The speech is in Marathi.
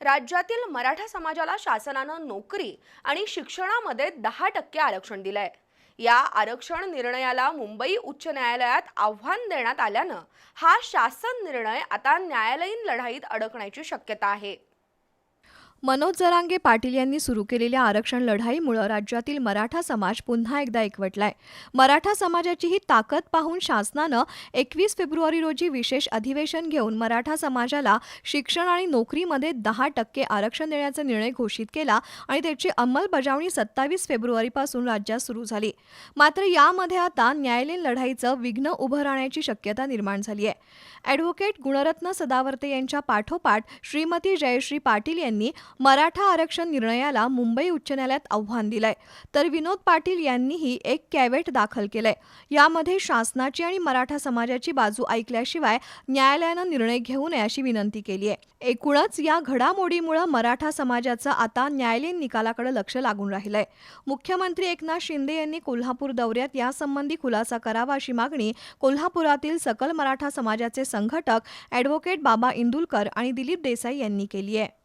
राज्यातील मराठा समाजाला शासनानं नोकरी आणि शिक्षणामध्ये दहा टक्के आरक्षण दिलंय. या आरक्षण निर्णयाला मुंबई उच्च न्यायालयात आव्हान देण्यात आल्यानं हा शासन निर्णय आता न्यायालयीन लढाईत अडकण्याची शक्यता आहे. मनोज जरांगे पाटील यांनी सुरू केलेल्या आरक्षण लढाईमुळे राज्यातील मराठा समाज पुन्हा एकदा एकवटलाय. मराठा समाजाची ही ताकद पाहून शासनानं एकवीस फेब्रुवारी रोजी विशेष अधिवेशन घेऊन मराठा समाजाला शिक्षण आणि नोकरीमध्ये दहा टक्के आरक्षण देण्याचा निर्णय घोषित केला आणि त्याची अंमलबजावणी सत्तावीस फेब्रुवारीपासून राज्यात सुरू झाली. मात्र यामध्ये आता न्यायालयीन लढाईचं विघ्न उभं राहण्याची शक्यता निर्माण झाली आहे. ॲडव्होकेट गुणरत्न सदावर्ते यांच्या पाठोपाठ श्रीमती जयश्री पाटील यांनी मराठा आरक्षण निर्णयाला मुंबई उच्च न्यायालयात आव्हान दिलंय. तर विनोद पाटील यांनीही एक कॅवेट दाखल केलंय. यामध्ये शासनाची आणि मराठा समाजाची बाजू ऐकल्याशिवाय न्यायालयानं निर्णय घेऊ नये अशी विनंती केली आहे. एकूणच या घडामोडीमुळे मराठा समाजाचं आता न्यायालयीन निकालाकडे लक्ष लागून राहिलंय. मुख्यमंत्री एकनाथ शिंदे यांनी कोल्हापूर दौऱ्यात यासंबंधी खुलासा करावा अशी मागणी कोल्हापुरातील सकल मराठा समाजाचे संघटक ॲडव्होकेट बाबा इंदुलकर आणि दिलीप देसाई यांनी केली आहे.